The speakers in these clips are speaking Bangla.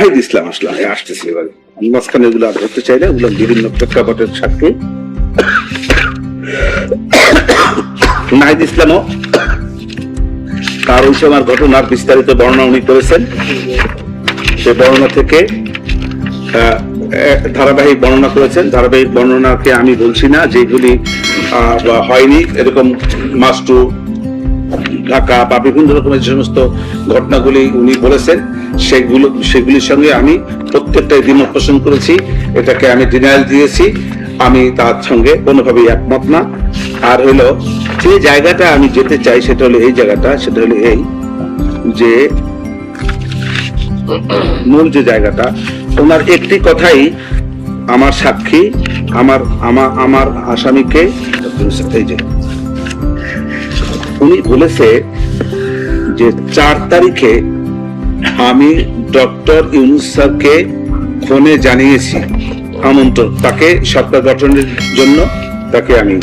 নাহিদ ইসলাম আসলাম আসতেছে এবারে। মাঝখানে এগুলো আর ধরতে চাই না বিভিন্ন প্রেক্ষাপটের সাক্ষী। নাহিদ ইসলামও তার ওই সময় ঘটনার বিস্তারিত বর্ণনা উনি করেছেন। সে বর্ণনা থেকে ধারাবাহিক বর্ণনা করেছেন। ধারাবাহিক বর্ণনাকে আমি বলছি না যেগুলি হয়নি। এরকম মাস্টু ঢাকা বা বিভিন্ন রকমের যে সমস্ত ঘটনাগুলি উনি বলেছেন, সেগুলো, সেগুলির সঙ্গে আমি প্রত্যেকটাই দ্বিমত পোষণ করেছি, এটাকে আমি ডিনায়াল দিয়েছি, আমি তার সঙ্গে কোনোভাবেই একমত না। আর হলো, যে জায়গাটা আমি যেতে চাই সেটা হলো এই জায়গাটা, সেটা হলো এই যে মূল যে জায়গাটা, ওনার একটি কথাই আমার সাক্ষী, আমার আমার আমার আসামিকে, এই যে উনি বলেছে যে চার তারিখে আমি ডক্টর ইউনুস স্যারকে ফোনে জানিয়েছি আমন্ত্রণ তাকে সরকার গঠনের জন্য তাকে আমি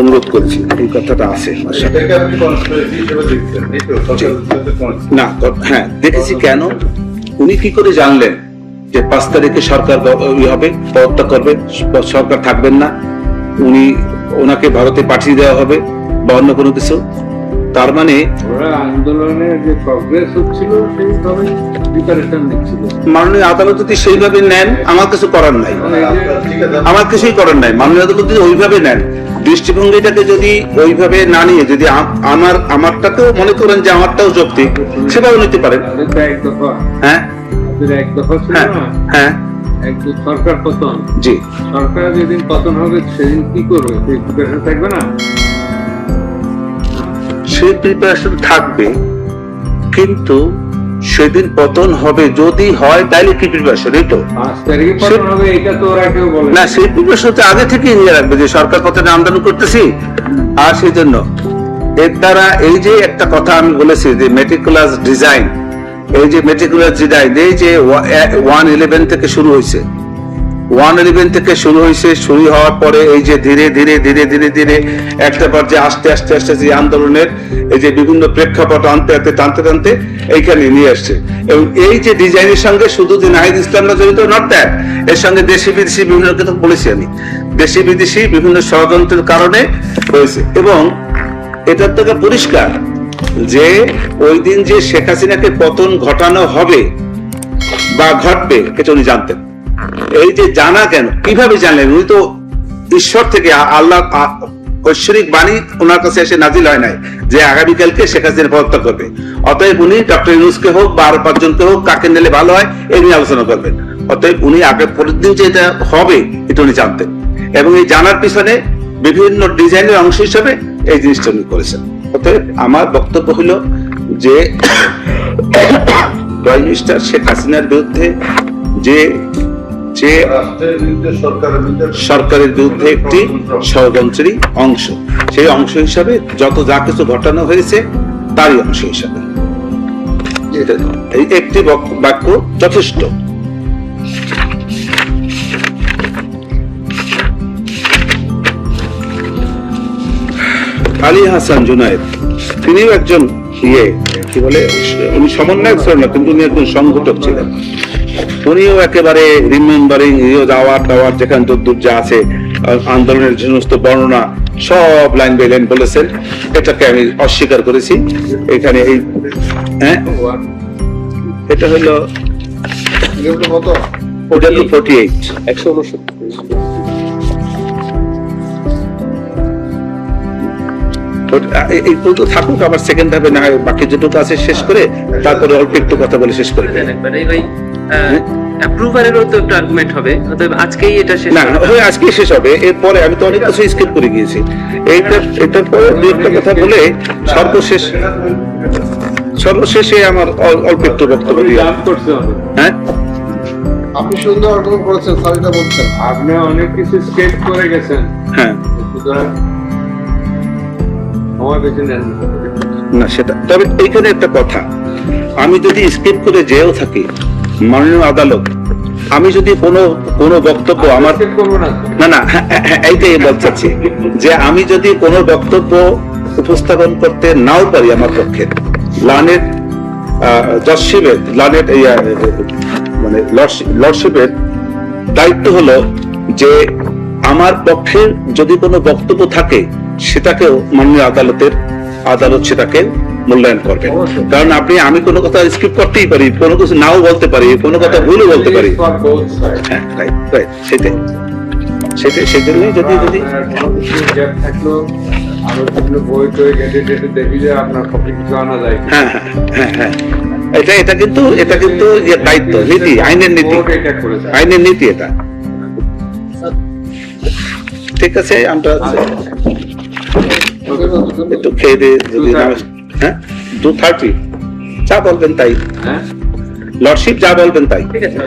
অনুরোধ করেছি। এই কথাটা আছে। না হ্যাঁ দেখেছি কেন? উনি কি করে জানলেন যে পাঁচ তারিখে সরকার হবে পদত্যাগ করবে সরকার থাকবেন না? উনি ওনাকে ভারতে পাঠিয়ে দেওয়া হবে বা অন্য কোনো কিছু। তার মানে আন্দোলনের যে প্রগ্রেস হচ্ছিল সেইভাবে প্রিপারেশন নিচ্ছিল। মাননীয় আদালত যদি সেইভাবে নেন আমার কিছু করার নাই। আছে আমার কিছুই করার নাই। মাননীয় আদালত যদি ওইভাবে নেন। দৃষ্টিভঙ্গিটাকে যদি ওইভাবে না নিয়ে যদি আমার আমারটাকেও মনে করেন যে আমারটাও যৌক্তিক সেটাও নিতে পারেন। হ্যাঁ। হ্যাঁ। হ্যাঁ। একদম সরকার পতন। জি। সরকার যেদিন পতন হবে সেদিন কি করবে? সেই প্রিপারেশন থাকবে না? সেই প্রিপারেশন থাকবে কিন্তু সেদিন পতন হবে যদি হয় তাহলে কি প্রিপারেশন এই তো। না সেই প্রিপারেশন তো আগে থেকে নিয়ে রাখবে যে সরকার পতনে আমদানি করতেছি। আর সেই জন্য এর দ্বারা এই যে একটা কথা আমি বলেছি যে মেটিকুলাস ডিজাইন এই যে মেটিকুলাস ডিজাইন এই যে ওয়ান ইলেভেন থেকে শুরু হয়েছে ওয়ান ইলেভেন থেকে শুরু হয়েছে শুরু হওয়ার পরে এই যে ধীরে ধীরে ধীরে ধীরে ধীরে একটা পর্যায়ে আস্তে আস্তে আস্তে যে আন্দোলনের এই যে বিভিন্ন প্রেক্ষাপট আনতে আনতে, টানতে টানতে এইখানে নিয়ে আসছে। এবং এই যে ডিজাইনের সঙ্গে শুধু যে নাহিদ ইসলামরা জড়িত নট দ্যাট এর সঙ্গে দেশি বিদেশি বিভিন্ন কথা বলেছি আমি। দেশি বিদেশি বিভিন্ন ষড়যন্ত্রের কারণে হয়েছে। এবং এটার থেকে পরিষ্কার যে ওই দিন যে শেখ হাসিনাকে পতন ঘটানো হবে বা ঘটবে, এটা উনি জানতেন। এই যে জানা কেন? কীভাবে জানলেন? উনি তো ঈশ্বর থেকে আল্লাহ ঐশ্বরিক বাণী ওনার কাছে এসে নাজিল হয় নাই যে আগামীকালকে শেখ হাসিনা পদত্যাগ করবে। অতএব উনি ডক্টর ইউনুসকে হোক বা আরও পাঁচজনকে হোক, কাকে নিলে ভালো হয় এই নিয়ে আলোচনা করবেন। অতএব উনি আগে পরের দিন যে এটা হবে, এটা উনি জানতেন। এবং এই জানার পিছনে বিভিন্ন ডিজাইনের অংশ হিসেবে এই জিনিসটা উনি করেছেন। অতএব আমার বক্তব্য হলো যে প্রাইম মিনিস্টার শেখ হাসিনার বিরুদ্ধে যে যে সরকারের বিরুদ্ধে একটি ষড়যন্ত্রী অংশ, সেই অংশ হিসাবে যত যা কিছু ঘটানো হয়েছে, তারই অংশ হিসাবে। একটি বাক্য যথেষ্ট। আলী হাসান জুনায়েদ। তিনিও একজন ইয়ে কি বলে উনি সমন্বয়ক ছিলেন না কিন্তু উনি একজন সংগঠক ছিলেন। উনিও একেবারে রিমেম্বারিং ইয়ে যাওয়ার টাওয়ার যেখানে যদ্দূর যা আছে আন্দোলনের যে সমস্ত বর্ণনা সব লাইন বাই লাইন বলেছেন। এটাকে আমি অস্বীকার করেছি। এখানে এই হ্যাঁ? এটা হলো ওটা তো ফোর্টি এইট একশো উনসত্তর এই পর্যন্ত থাকুক আবার সেকেন্ড হাফে না হয় বাকি যেটুকু আছে শেষ করে তারপরে অল্প একটু কথা বলে শেষ করে ভাই অ্যাপ্রুভারেরও তো একটা আর্গুমেন্ট হবে অতএব আজকেই এটা শেষ না করা শেষ হবে এরপরে আমি তো অনেক কিছু স্কিপ করে গিয়েছি। এইটা এটার পরে দু একটা কথা বলে সর্বশেষ সর্বশেষে আমার অল্প একটু বক্তব্য দিয়ে। জাম্প করছে অনেক হ্যাঁ? আপনি সুন্দর অর্জন করেছেন স্যার বলছেন। আপনি অনেক কিছু স্কেপ করে গেছেন। হ্যাঁ। সুতরাং না। সেটা তবে এইখানে একটা কথা আমি যদি স্কিপ করে যেও থাকি মাননীয় আদালত আমি যদি কোনো কোনো বক্তব্য আমার না না হ্যাঁ, হ্যাঁ, হ্যাঁ, এইটাই বলতে চাচ্ছি যে আমি যদি কোনো বক্তব্য উপস্থাপন করতে নাও পারি আমার পক্ষে লানের জজশিপের লানেট মানে লর্ডশিপের দায়িত্ব হলো যে আমার পক্ষে যদি কোনো বক্তব্য থাকে সেটাকেও মাননীয় আদালতের আদালত সেটাকে মূল্যায়ন করবে। কারণ আপনি আমি কোনো কথা স্কিপ করতেই পারি কোনো কিছু নাও বলতে পারি কোনো কথা ভুলও বলতে পারি. হ্যাঁ সেটাই। যদি যদি থাকল, এটা এটা কিন্তু এটা কিন্তু দায়িত্ব নীতি আইনের নীতি। আইনের নীতি এটা। ঠিক আছে আমরা একটু খেয়ে দিয়ে যদি হ্যাঁ? টু থার্টি যা বলবেন তাই। হ্যাঁ? লর্ডশিপ যা বলবেন তাই। ঠিক আছে।